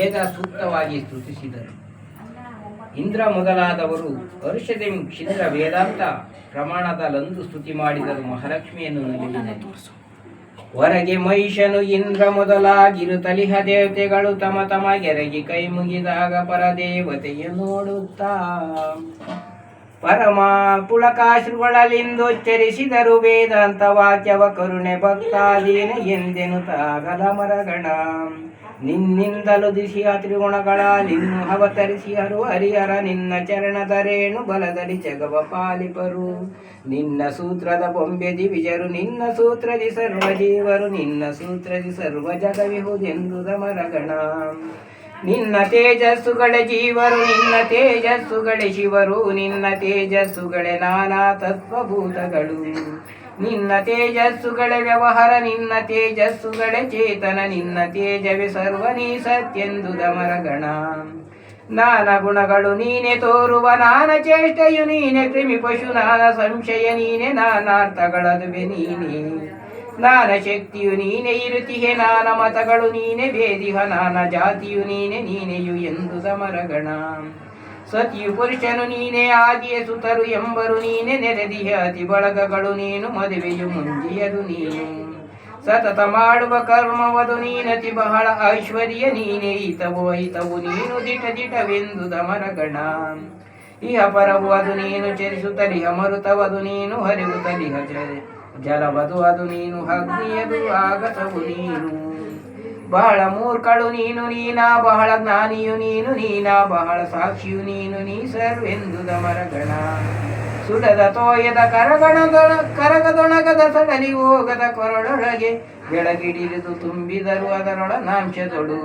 ವೇದ ಸೂಕ್ತವಾಗಿ ಸ್ತುತಿಸಿದರು. ಇಂದ್ರ ಮೊದಲಾದವರು ಅರುಷದಿಂ ಕ್ಷಿದ್ರ ವೇದಾಂತ ಪ್ರಮಾಣದ ಲಂದು ಸ್ತುತಿ ಮಾಡಿದರು ಮಹಾಲಕ್ಷ್ಮಿಯನ್ನು ಹೊರಗೆ ಮಹಿಷನು ಇಂದ್ರ ಮೊದಲಾಗಿರು ತಲಿಹ ದೇವತೆಗಳು ತಮ ತಮ ಗೆರೆಗೆ ಕೈ ಮುಗಿದಾಗ ಪರದೇವತೆಯ ನೋಡುತ್ತಾ ಪರಮ ಪುಳಕಾಶ್ರುಗಳಲ್ಲಿಂದೋಚ್ಚರಿಸಿದರು ವೇದಾಂತ ವಾಕ್ಯವ ಕರುಣೆ ಭಕ್ತಾದೀನ ಎಂದೆನು ತಾಗಲ ಮರಗಣ. ನಿನ್ನಿಂದಲು ದಿಸಿಯ ತ್ರಿಗುಣಗಳ ನಿನ್ನ ಅವತರಿಸಿ ಹರು ಹರಿಹರ ನಿನ್ನ ಚರಣದರೇಣು ಬಲದಲ್ಲಿ ಜಗವ ಪಾಲಿಪರು. ನಿನ್ನ ಸೂತ್ರದ ಬೊಂಬೆದಿ ವಿಜರು ನಿನ್ನ ಸೂತ್ರದಿ ಸರ್ವ ಜೀವರು ನಿನ್ನ ಸೂತ್ರದಿ ಸರ್ವ ಜಗವಿಹುದೆಂದು ಮರಗಣ ನಿನ್ನ ತೇಜಸ್ಸುಗಳೇ ಜೀವರು, ನಿನ್ನ ತೇಜಸ್ಸುಗಳೇ ಶಿವರು, ನಿನ್ನ ತೇಜಸ್ಸುಗಳೇ ನಾನಾ ತತ್ವಭೂತಗಳು. ನಿನ್ನ ತೇಜಸ್ಸುಗಳ ವ್ಯವಹಾರ, ನಿನ್ನ ತೇಜಸ್ಸುಗಳ ಚೇತನ, ನಿನ್ನ ತೇಜವೇ ಸರ್ವನೀ ಸತ್ಯೆಂದು ದಮರಗಣ. ನಾನ ಗುಣಗಳು ನೀನೆ ತೋರುವ, ನಾನ ಚೇಷ್ಟೆಯು ನೀನೆ ಕ್ರಿಮಿ ಪಶು, ನಾನ ಸಂಶಯ ನೀನೆ ನಾನಾರ್ಥಗಳದುವೆ ನೀನೆ. ನಾನ ಶಕ್ತಿಯು ನೀನೆ ಇರುತಿಹೆ, ನಾನ ಮತಗಳು ನೀನೆ ಭೇದಿಹ ನಾನ ಜಾತಿಯು ನೀನೆ, ನೀನೆಯು ಎಂದು ಸಮರಗಣ ಸತಿಯು ಪುರುಷನು ನೀನೆ ಆದಿಯ ಸುತರು ಎಂಬರು ನೀನೆ ನೆರೆದಿಯ ಅತಿ ಬಳಗಗಳು ನೀನು ಮದುವೆಯು ಮುಂಜಿಯದು ನೀನು. ಸತತ ಮಾಡುವ ಕರ್ಮವದು ನೀನತಿ ಬಹಳ ಐಶ್ವರ್ಯ ನೀನೆ, ಹಿತವು ಹಿತವು ನೀನು ದಿಟ ದಿಟವೆಂದು ದಮರಗಣ ಇಹ ಪರವು ಅದು ನೀನು ಚರಿಸುತ್ತಲಿಹ ಮರುತವದು ನೀನು ಹರಿವು ತಲಿಹ ಜಲವದು ಅದು ನೀನು ಅಗ್ನಿಯದು ಆಗತವು ನೀನು. ಬಹಳ ಮೂರ್ಖಳು ನೀನು, ನೀನಾ ಬಹಳ ಜ್ಞಾನಿಯು ನೀನು, ನೀನಾ ಬಹಳ ಸಾಕ್ಷಿಯು ನೀನು, ನೀ ಸರ್ವೆಂದು ಮರಗಣ ಸುಡದ ತೋಯದ ಕರಗಣದೊಳ ಕರಗದೊಣಗದ ಸಡಲಿ ಹೋಗದ ಕೊರಳೊಳಗೆ ಬೆಳಗಿಡಿದು ತುಂಬಿದರು ಅದರೊಳ ನಾಂಶದೊಳು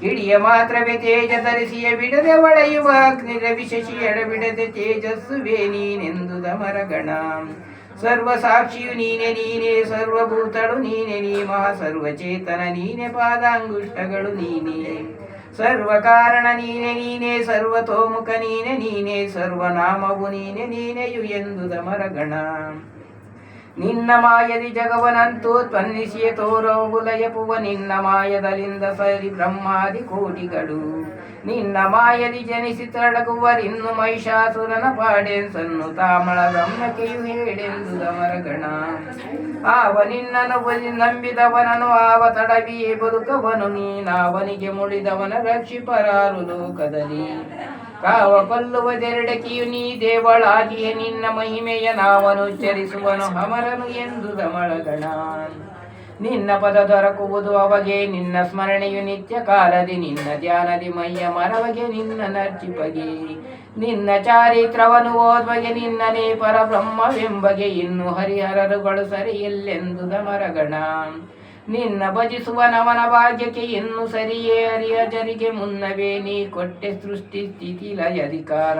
ಕಿಡಿಯ ಮಾತ್ರವೇ ತೇಜ ತರಿಸಿಯ ಬಿಡದೆ ಒಳೆಯುವ ಅಗ್ನಿರ ವಿಶಶಿ ಎಡಬಿಡದೆ ತೇಜಸ್ಸುವೆ ನೀನೆಂದು ದಮರಗಣ ಸರ್ವ ಸಾಕ್ಷಿಯು ನೀನೆ ನೀನೆ, ಸರ್ವಭೂತಳು ನೀನೆ, ನೀ ಮಹಾ ಸರ್ವಚೇತನ, ನೀನೆ ಪಾದಾಂಗುಷ್ಟಗಳು ನೀನೆ. ಸರ್ವ ಕಾರಣ ನೀನೆ ನೀನೆ, ಸರ್ವತೋಮುಖ ನೀನೆ ನೀನೆ, ಸರ್ವನಾಮವು ನೀನೆ ನೀನೆಯು ಎಂದು ದಮರಗಣ. ನಿನ್ನ ಮಾಯದಿ ಜಗವನಂತೂ ತ್ವನ್ನಿಸಿಯ ತೋರವು, ಲಯಪುವ ನಿನ್ನ ಮಾಯದಲಿಂದ ಸರಿ ಬ್ರಹ್ಮಾದಿ ಕೋಟಿಗಳು. ನಿನ್ನ ಮಾಯದಿ ಜನಿಸಿ ತಡಗುವರಿನ್ನು ಮಹಿಷಾಸುರನ ಪಾಡೆನ್ಸನ್ನು ತಾಮಳ ಬ್ರಹ್ಮಕೆಯು ಹೇಳೆಂದು ದಮರಗಣ ಆವ ನಿನ್ನನು ಬಲಿ ನಂಬಿದವನನು, ಆವ ತಡವಿಯೇ ಬದುಕವನು, ನೀನಾವನಿಗೆ ಮುಳಿದವನ ರಕ್ಷಿಪರಾರು ಲೋಕದಲ್ಲಿ. ಕಾವ ಕೊಲ್ಲುವುದೆರಡಕಿಯು ನೀ ದೇವಳಾಗಿಯೇ, ನಿನ್ನ ಮಹಿಮೆಯ ನಾವನು ಉಚ್ಚರಿಸುವನು, ಅಮರನು ಎಂದು ದಮಳಗಣ. ನಿನ್ನ ಪದ ದೊರಕುವುದು ಅವಗೆ, ನಿನ್ನ ಸ್ಮರಣೆಯು ನಿತ್ಯ ಕಾಲದಿ, ನಿನ್ನ ಧ್ಯಾನದಿ ಮಯ್ಯ ಮರವಗೆ, ನಿನ್ನ ನರ್ಚಿಪಗೆ ನಿನ್ನ ಚಾರಿತ್ರವನು ಓದ್ವಗೆ ನಿನ್ನನೇ ಪರಬ್ರಹ್ಮವೆಂಬಗೆ, ಇನ್ನು ಹರಿಹರರುಗಳು ಸರಿಯೆಲ್ಲೆಂದು ದಮರಗಣ. ನಿನ್ನ ಭಜಿಸುವ ನವನ ಭಾಗ್ಯಕ್ಕೆ, ಇನ್ನು ಸರಿಯೇ ಹರಿಯ ಜರಿಗೆ ಮುನ್ನವೇ, ನೀ ಕೊಟ್ಟೆ ಸೃಷ್ಟಿ ಸ್ಥಿತಿ ಲಯಧಿಕಾರ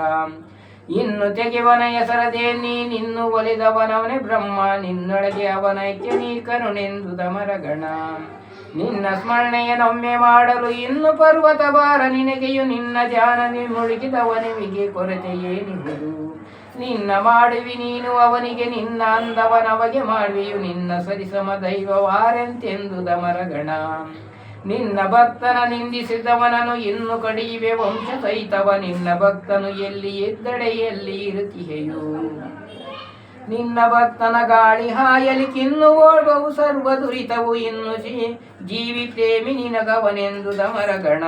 ಇನ್ನು ತೆಗೆವನ ಹೆಸರದೆ ನೀನಿನ್ನು ಒಲಿದವನವನೇ ಬ್ರಹ್ಮ, ನಿನ್ನೊಳಗೆ ಅವನೈಕ್ಯ ನೀ ಕರುಣೆಂದು ದಮರಗಣ. ನಿನ್ನ ಸ್ಮರಣೆಯನ್ನೊಮ್ಮೆ ಮಾಡಲು ಇನ್ನು ಪರ್ವತ ಬಾರ ನಿನಗೆಯು ನಿನ್ನ ಧ್ಯಾನನೆ ಮುಳುಗಿದವನಿಗೆ ಕೊರತೆಯೇ ಏನಿಹುದು ನಿನ್ನ ಮಾಡುವಿ ನೀನು ಅವನಿಗೆ, ನಿನ್ನ ಅಂದವನವಗೆ ಮಾಡುವಿಯು ನಿನ್ನ ಸರಿಸಮ ದೈವವಾರೆಂತೆಂದು ದಮರಗಣ. ನಿನ್ನ ಭಕ್ತನ ನಿಂದಿಸಿದವನನು ಇನ್ನು ಕಡಿಯುವೆ ವಂಶ ಸಹಿತವ ನಿನ್ನ ಭಕ್ತನು ಎಲ್ಲಿ ಎದ್ದಡೆ ಎಲ್ಲಿ ಇರುತ್ತಿಯೋ ನಿನ್ನ ಭಕ್ತನ ಗಾಳಿ ಹಾಯಲಿ ಕಿನ್ನು ಓಡುವು ಸರ್ವ ದುರಿತವು. ಇನ್ನು ಜೀವಿತೇಮಿ ನಿನಗವನೆಂದು ದಮರಗಣ.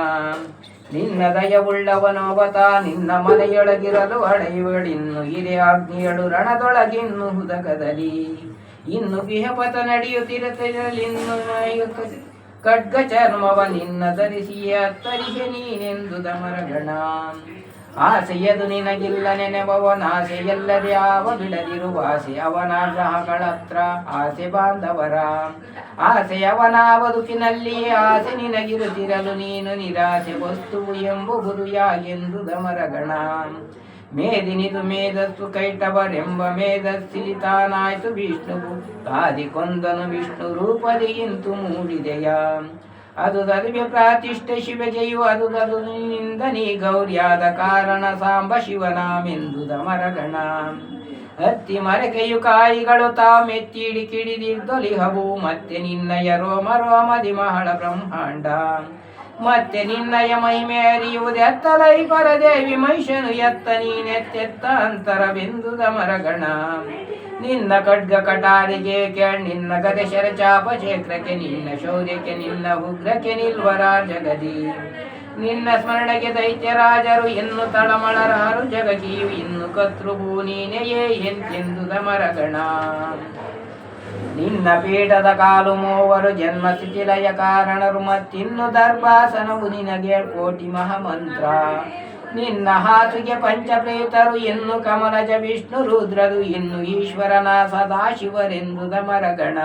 ನಿನ್ನ ದಯವುಳ್ಳವನೋವತ ನಿನ್ನ ಮನೆಯೊಳಗಿರಲು ಅಡೆಯುವಳಿನ್ನು ಹಿರಿಯ ಆಗ್ನಿಯಳು ರಣದೊಳಗಿನ್ನು ಹುದಗದಲಿ. ಇನ್ನು ವಿಹಪತ ನಡೆಯುತ್ತಿರಲಿನ್ನು ಖಡ್ಗ ಚರ್ಮವ ನಿನ್ನ ಧರಿಸಿಯ ತರಿಸೆ ನೀನೆಂದು ದಮರಗಣ. ಆಸೆಯದು ನಿನಗಿಲ್ಲ ನೆನೆವವನ ಆಸೆಯಲ್ಲದೆ ಯಾವ ಬಿಡದಿರುವ ಆಸೆ ಅವನ ಗ್ರಹಗಳತ್ರ, ಆಸೆ ಬಾಂಧವರ. ಆಸೆ ಅವನ ಬದುಕಿನಲ್ಲಿ ಆಸೆ ನಿನಗಿರುತ್ತಿರಲು ನೀನು ನಿರಾಸೆ ವಸ್ತುವು ಎಂಬುವುದು ಯಾಗೆಂದು ದಮರಗಣ. ಮೇದಿನಿದು ಮೇಧಸ್ಸು ಕೈಟವರೆಂಬ ಮೇಧಸ್ಸಿಲಿತಾನಾಯ್ತು ವಿಷ್ಣುವು. ಕಾದಿ ಕೊಂದನು ವಿಷ್ಣು ರೂಪದಿ ಇಂತು ಮೂಡಿದೆಯ. ಅದು ದದುವೆ ಪ್ರಾತಿಷ್ಠೆ ಶಿವಜೆಯು ಅದು ದದುನಿಂದ ನೀ ಗೌರ್ಯಾದ ಕಾರಣ ಸಾಂಬ ಶಿವನಾಮೆಂದು ದಮರಗಣ. ಹತ್ತಿ ಮರಕೆಯು ಕಾಯಿಗಳು ತಾಮೆತ್ತಿಡಿ ಕಿಡಿದಿದ್ದೊಲಿಹವು, ಮತ್ತೆ ನಿನ್ನಯ ರೋಮ ರೋಮದಿ ಮಹಳ ಬ್ರಹ್ಮಾಂಡ. ಮತ್ತೆ ನಿನ್ನಯ ಮಹಿಮೆ ಮೇರಿಯುವುದೆತ್ತಲೈ ಪರದೇವಿ ಮಹಿಷನು ಎತ್ತ ನೀನೆತ್ತೆತ್ತ ಅಂತರವೆಂದುದ ಮರಗಣ. ನಿನ್ನ ಖಡ್ಗ ಕಟಾರಿಗೆ ನಿನ್ನ ಗದೆ ಶರಚಾಪ ಕ್ಷೇತ್ರಕ್ಕೆ, ನಿನ್ನ ಶೌರ್ಯಕ್ಕೆ, ನಿನ್ನ ಉಗ್ರಕ್ಕೆ ನಿಲ್ವರ ಜಗದಿ. ನಿನ್ನ ಸ್ಮರಣೆಗೆ ದೈತ್ಯರಾಜರು ಎನ್ನು ತಳಮಳರಾರು ಜಗಗಿಯು ಇನ್ನು ಕತ್ರುಭೂ ನೀನೆಯೇ ಎಂತೆಂದು ಮರಗಣ. ನಿನ್ನ ಪೀಠದ ಕಾಲು ಮೂವರು ಜನ್ಮ ಸ್ಥಿತಿಲಯ ಕಾರಣರು ಮತ್ತಿನ್ನು ದರ್ಭಾಸನವು ನಿನಗೆ ಕೋಟಿ ಮಹಾಮಂತ್ರ. ನಿನ್ನ ಹಾಸುಗೆ ಪಂಚಪ್ರೇತರು ಇನ್ನು ಕಮಲಜ ವಿಷ್ಣು ರುದ್ರರು ಇನ್ನು ಈಶ್ವರನ ಸದಾಶಿವರೆಂದು ದಮರಗಣ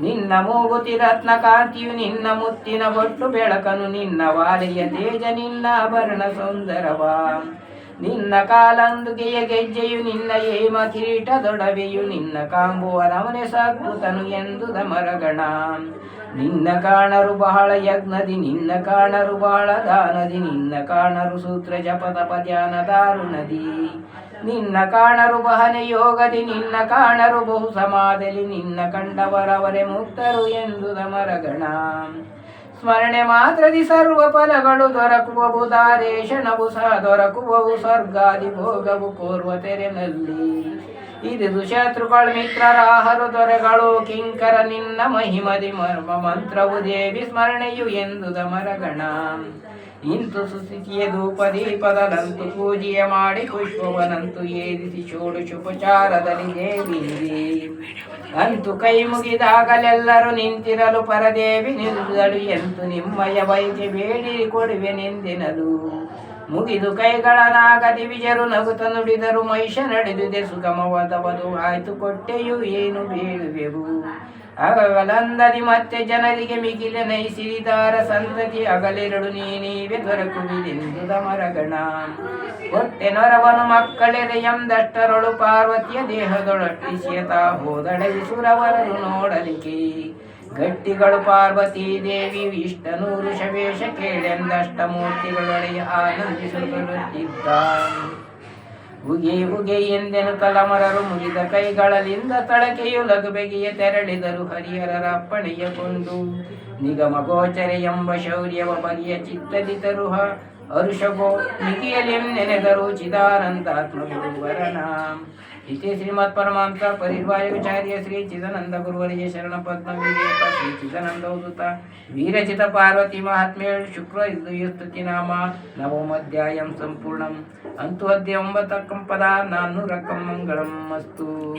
ನಿನ್ನ ಮೂಗುತಿ ರತ್ನ ಕಾಂತಿಯು ನಿನ್ನ ಮುತ್ತಿನ ಬೊಟ್ಟು ಬೆಳಕನು ನಿನ್ನ ವಾಲೆಯ ತೇಜ ನಿನ್ನ ಆಭರಣ ಸುಂದರವ. ನಿನ್ನ ಕಾಲಂದುಗೆಯ ಗೆಜ್ಜೆಯು ನಿನ್ನ ಏಮ ಕಿರೀಟದೊಡವೆಯು ನಿನ್ನ ಕಾಂಬುವ ನವನೆ ಸಾಕುತನು ಎಂದು ದಮರಗಣ ನಿನ್ನ ಕಾಣರು ಬಹಳ ಯಜ್ಞದಿ, ನಿನ್ನ ಕಾಣರು ಬಹಳ ದಾನದಿ, ನಿನ್ನ ಕಾಣರು ಸೂತ್ರ ಜಪದ ಧ್ಯಾನ ದಾರುಣದಿ. ನಿನ್ನ ಕಾಣರು ಬಹನೆ ಯೋಗದಿ, ನಿನ್ನ ಕಾಣರು ಬಹು ಸಮಾಧಲಿ ನಿನ್ನ ಕಂಡವರವರೆ ಮುಕ್ತರು ಎಂದು ಮರಗಣ ಸ್ಮರಣೆ ಮಾತ್ರದಿ ಸರ್ವ ಫಲಗಳು ದೊರಕುವವು ದಾರೇಶನವು ಸಹ ದೊರಕುವವು ಸ್ವರ್ಗಾದಿ ಭೋಗವು ಕೋರ್ವ ತೆರೆನಲ್ಲಿ. ಇದು ಶತ್ರುಗಳು ಮಿತ್ರರಾಹರು ದೊರೆಗಳು, ಕಿಂಕರ, ನಿನ್ನ ಮಹಿಮದಿ ಮರ್ಮ ಮಂತ್ರವು ದೇವಿ ಸ್ಮರಣೆಯು ಎಂದು ದಮರಗಣ. ಇಂತು ಸುಸ್ಥಿತಿಯ ಧೂಪ ದೀಪದಲಂತು ಪೂಜೆಯ ಮಾಡಿ ಪುಷ್ಪವನಂತು ಏರಿಸಿ ಚೋಡು ಶುಭಚಾರದಲ್ಲಿ ದೇವಿ ಅಂತು ಕೈ ಮುಗಿದಾಗಲೆಲ್ಲರೂ ನಿಂತಿರಲು ಪರದೇವಿ ನಿಲ್ಲಲು ಎಂತು ನಿಮ್ಮಯ ಬೈಕೆ ಬೇಡಿ ಕೊಡುವೆನೆಂದೆನಲು ಮುಗಿದು ಕೈಗಳ ನಾಗದಿ ವಿಜರು ನಗುತ ನುಡಿದರು ಮಹಿಷ ನಡೆದಿದೆ ಸುಗಮವಾದ ವಧು ಆಯ್ತು ಕೊಟ್ಟೆಯು ಏನು ಬೀಳುವೆವು ಅಗಲಂದದಿ ಮತ್ತೆ ಜನರಿಗೆ ಮಿಗಿಲ ನೈಸಿರಿದಾರ ಸಂತತಿ ಅಗಲೆರಡು ನೀನೀವೆ ದೊರಕುವಿದೆಂದುದ ಮರಗಣ ಹೊಟ್ಟೆ ನೊರವನು ಮಕ್ಕಳೆರೆ ಎಂದಷ್ಟರೊಳು ಪಾರ್ವತಿಯ ದೇಹದೊಳಟ್ಟಿಸಿಯತಾ ಹೋದಳೆ ಸುರವರನು ನೋಡಲಿಕ್ಕೆ. ಗಟ್ಟಿಗಳು ಪಾರ್ವತಿ ದೇವಿ ವಿಷ್ಣು ಋಷವೇಶ ಕೇಳೆಂದಷ್ಟ ಮೂರ್ತಿಗಳೊಡೆಯ ಆನಂದಿಸುತ್ತಿದ್ದ ಉಗೆ ಉಗೆ ಎಂದೆನು ತಲಮರರು ಮುಗಿದ ಕೈಗಳಲ್ಲಿಂದ ತಳಕೆಯು ಲಗುಬೆಗೆಯ ತೆರಳಿದರು ಹರಿಹರರ ಅಪ್ಪಣೆಯಗೊಂಡು ನಿಗಮ ಗೋಚರೆ ಎಂಬ ಶೌರ್ಯವ ಬಗೆಯ ಚಿತ್ತದಿ ತರುಹ ಹರುಷಗೋ ನಿಖಿಯಲಿಂ ನೆನೆದರು ಚಿದಾನಂದಾತ್ಮ ಗುರುವರಣ ಇತಿ ಶ್ರೀಮತ್ ಪರಮಾಂತ ಪರಿರ್ವಾಯುಚಾರ್ಯ ಶ್ರೀ ಚಿದಾನಂದ ಗುರುವರಿಗೆ ಶರಣ ಪದ್ಮ ವಿವೇಕ ಶ್ರೀ ಚಿದಾನಂದೋದುತ ವೀರಚಿತ ಪಾರ್ವತಿ ಮಹಾತ್ಮೆ ಶುಕ್ರ ಸ್ತುತಿ ನಾಮ ನವಮಧ್ಯಾಯಂ ಸಂಪೂರ್ಣಂ. ಅಂತೂ ಅದ್ಯ ಒಂಬತ್ತ ಕಂಪದ ನಾನ್ನೂರ ಮಂಗಳಂ ಅಸ್ತು.